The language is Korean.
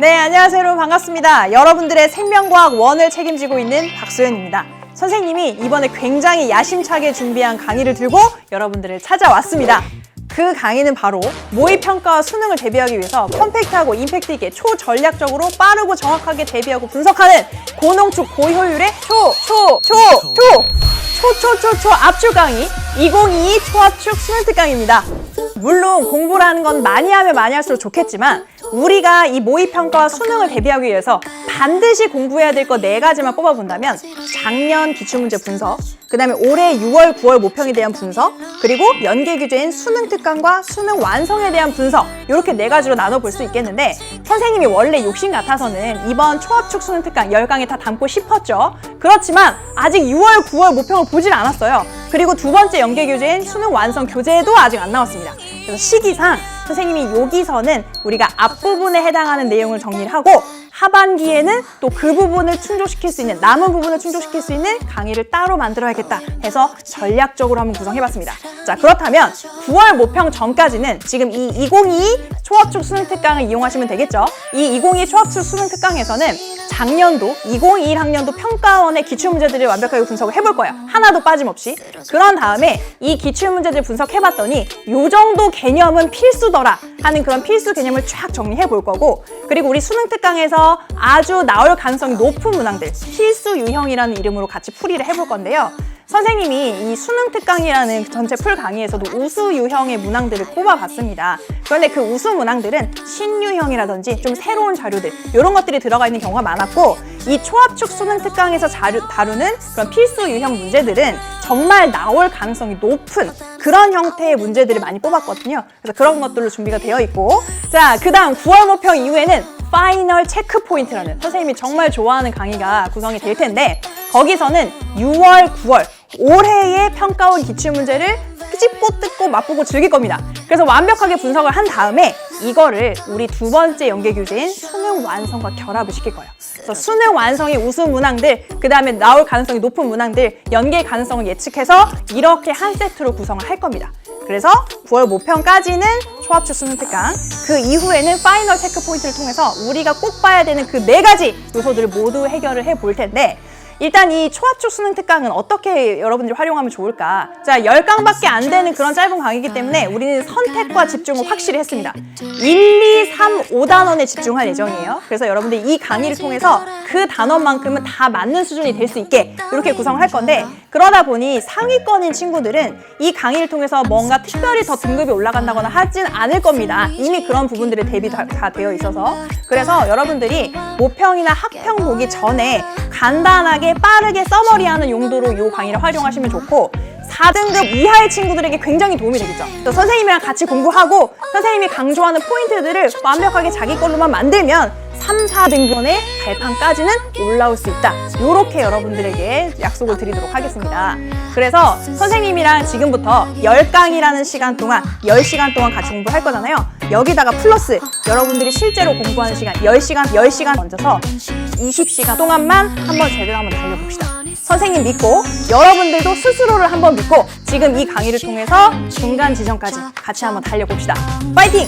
네, 안녕하세요 여러분 반갑습니다. 여러분들의 생명과학 원을 책임지고 있는 박소연입니다. 선생님이 이번에 굉장히 야심차게 준비한 강의를 들고 여러분들을 찾아왔습니다. 그 강의는 바로 모의평가와 수능을 대비하기 위해서 컴팩트하고 임팩트 있게 초전략적으로 빠르고 정확하게 대비하고 분석하는 고농축 고효율의 초, 초, 초, 초, 초초초초 압축 강의 2022 초압축 수능 특강입니다. 물론 공부라는 건 많이 하면 많이 할수록 좋겠지만 우리가 이 모의평가와 수능을 대비하기 위해서 반드시 공부해야 될 거 네 가지만 뽑아본다면 작년 기출문제 분석, 그 다음에 올해 6월, 9월 모평에 대한 분석, 그리고 연계 규제인 수능 특강과 수능 완성에 대한 분석 이렇게 네 가지로 나눠볼 수 있겠는데 선생님이 원래 욕심 같아서는 이번 초합축 수능 특강 10강에 다 담고 싶었죠. 그렇지만 아직 6월, 9월 모평을 보질 않았어요. 그리고 두 번째 연계 교재인 수능 완성 교재도 아직 안 나왔습니다. 그래서 시기상 선생님이 여기서는 우리가 앞부분에 해당하는 내용을 정리를 하고 하반기에는 또 그 부분을 충족시킬 수 있는 남은 부분을 충족시킬 수 있는 강의를 따로 만들어야겠다 해서 전략적으로 한번 구성해봤습니다. 자 그렇다면 9월 모평 전까지는 지금 이 2022 초합축 수능 특강을 이용하시면 되겠죠. 이 2022 초합축 수능 특강에서는 작년도 2021 학년도 평가원의 기출 문제들을 완벽하게 분석을 해볼 거예요. 하나도 빠짐없이. 그런 다음에 이 기출 문제들 분석해봤더니 요 정도 개념은 필수더라 하는 그런 필수 개념을 쫙 정리해 볼 거고 그리고 우리 수능 특강에서 아주 나올 가능성이 높은 문항들 필수 유형이라는 이름으로 같이 풀이를 해 볼 건데요. 선생님이 이 수능 특강이라는 전체 풀 강의에서도 우수 유형의 문항들을 꼽아봤습니다. 그런데 그 우수 문항들은 신유형이라든지 좀 새로운 자료들 이런 것들이 들어가 있는 경우가 많았고 이 초합축 수능 특강에서 자료, 다루는 그런 필수 유형 문제들은 정말 나올 가능성이 높은 그런 형태의 문제들을 많이 뽑았거든요. 그래서 그런 것들로 준비가 되어 있고 자, 그 다음 9월 모평 이후에는 파이널 체크 포인트라는 선생님이 정말 좋아하는 강의가 구성이 될 텐데 거기서는 6월, 9월 올해의 평가원 기출 문제를 찝고 뜯고 맛보고 즐길 겁니다. 그래서 완벽하게 분석을 한 다음에 이거를 우리 두 번째 연계 교재인 수능 완성과 결합을 시킬 거예요. 그래서 수능 완성의 우수 문항들, 그 다음에 나올 가능성이 높은 문항들, 연계 가능성을 예측해서 이렇게 한 세트로 구성을 할 겁니다. 그래서 9월 모평까지는 초합축 수능 특강, 그 이후에는 파이널 체크 포인트를 통해서 우리가 꼭 봐야 되는 그 네 가지 요소들을 모두 해결을 해 볼 텐데 일단 이 초합축 수능 특강은 어떻게 여러분들이 활용하면 좋을까? 자, 10강밖에 안 되는 그런 짧은 강의이기 때문에 우리는 선택과 집중을 확실히 했습니다. 1, 2, 3, 5단원에 집중할 예정이에요. 그래서 여러분들 이 강의를 통해서 그 단원만큼은 다 맞는 수준이 될 수 있게 이렇게 구성을 할 건데 그러다 보니 상위권인 친구들은 이 강의를 통해서 뭔가 특별히 더 등급이 올라간다거나 하진 않을 겁니다. 이미 그런 부분들에 대비 다, 다 되어 있어서 그래서 여러분들이 모평이나 학평 보기 전에 간단하게 빠르게 써머리하는 용도로 이 강의를 활용하시면 좋고 4등급 이하의 친구들에게 굉장히 도움이 되겠죠. 그래서 선생님이랑 같이 공부하고 선생님이 강조하는 포인트들을 완벽하게 자기 걸로만 만들면 3, 4등급의 발판까지는 올라올 수 있다. 이렇게 여러분들에게 약속을 드리도록 하겠습니다. 그래서 선생님이랑 지금부터 10강이라는 시간 동안 10시간 동안 같이 공부할 거잖아요. 여기다가 플러스 여러분들이 실제로 공부하는 시간 10시간, 10시간 얹어서 20시간 동안만 한번 제대로 한번 달려봅시다. 선생님 믿고 여러분들도 스스로를 한번 믿고 지금 이 강의를 통해서 중간 지점까지 같이 한번 달려봅시다. 파이팅!